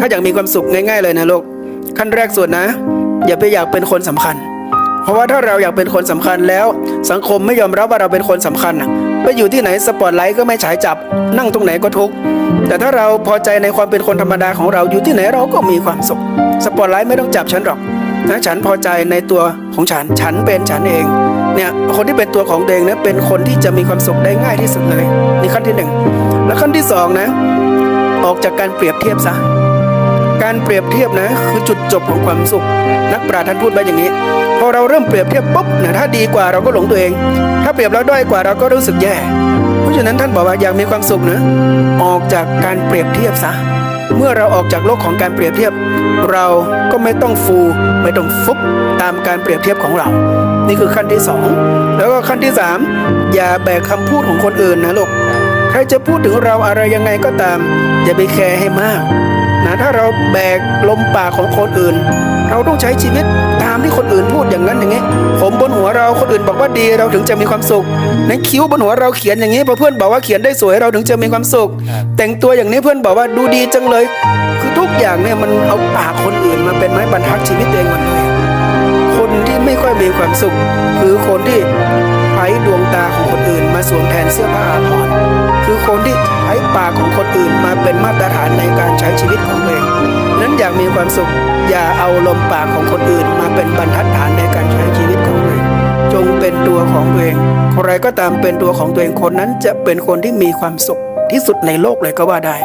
ถ้าอยากมีความสุขง่ายๆเลยนะลูกขั้นแรกสุดนะ อย่าไปอยากเป็นคนสำคัญ เพราะว่าถ้าเราอยากเป็นคนสำคัญแล้ว สังคมไม่ยอมรับว่าเราเป็นคนสำคัญไปอยู่ที่ไหนสปอตไลท์ก็ไม่ฉายจับ นั่งตรงไหนก็ทุกข์แต่ถ้าเราพอใจในความเป็นคนธรรมดาของเราอยู่ที่ไหนเราก็มีความสุขสปอตไลท์ไม่ต้องจับฉันหรอกนะฉันพอใจในตัวของฉันฉันเป็นฉันเองเนี่ยคนที่เป็นตัวของตัวเองนี่ยเป็นคนที่จะมีความสุขได้ง่ายที่สุดเลยนี่ขั้นที่หนึ่งและขั้นที่สองนะ ออกจากการเปรียบเทียบซะ การเปรียบเทียบนะ คือจุดจบของความสุข นักปราชญ์ท่านพูดไว้อย่างนี้ พอเราเริ่มเปรียบเทียบปุ๊บเนี่ยถ้าดีกว่าเราก็หลงตัวเอง ถ้าเปรียบแล้วด้อยกว่าเราก็รู้สึกแย่ เพราะฉะนั้นท่านบอกว่าอยากมีความสุขนะออกจากการเปรียบเทียบซะเมื่อเราออกจากโลกของการเปรียบเทียบ เราก็ไม่ต้องฟูไม่ต้องฟุบตามการเปรียบเทียบของเรา นี่คือขั้นที่สองแล้วก็ขั้นที่สามอย่าแบกคำพูดของคนอื่นนะลูกใครจะพูดถึงเราอะไรยังไงก็ตาม อย่าไปแคร์ให้มาก นะถ้าเราแบกลมปากของคนอื่น เราต้องใช้ชีวิตตามที่คนอื่นพูดอย่างนั้นอย่างนี้ ผมบนหัวเราคนอื่นบอกว่าดีเราถึงจะมีความสุขในคิ้วบนหัวเราเขียนอย่างนี้พอเพื่อนบอกว่าเขียนได้สวยเราถึงจะมีความสุข แต่งตัวอย่างนี้เพื่อนบอกว่าดูดีจังเลย คือทุกอย่างเนี่ยมันเอาปากคนอื่นมาเป็นไม้บรรทัดชีวิตตัวเองหมดเลยคนที่ไม่ค่อยมีความสุข คือคนที่ใช้ดวงตาของคนอื่นมาสวมแทนเสื้อผ้าอาภรณ์คือคนที่ใช้ปากของคนอื่น เป็นมาตรฐานในการใช้ชีวิตของตัวเองนั้นอยากมีความสุขอย่าเอาลมปากของคนอื่น มาเป็นบรรทัดฐานในการใช้ชีวิตของตัวเองจงเป็นตัวของตัวเองใครก็ตามเป็นตัวของตัวเองคนนั้นจะเป็นคนที่มีความสุขที่สุดในโลกเลยก็ว่าได้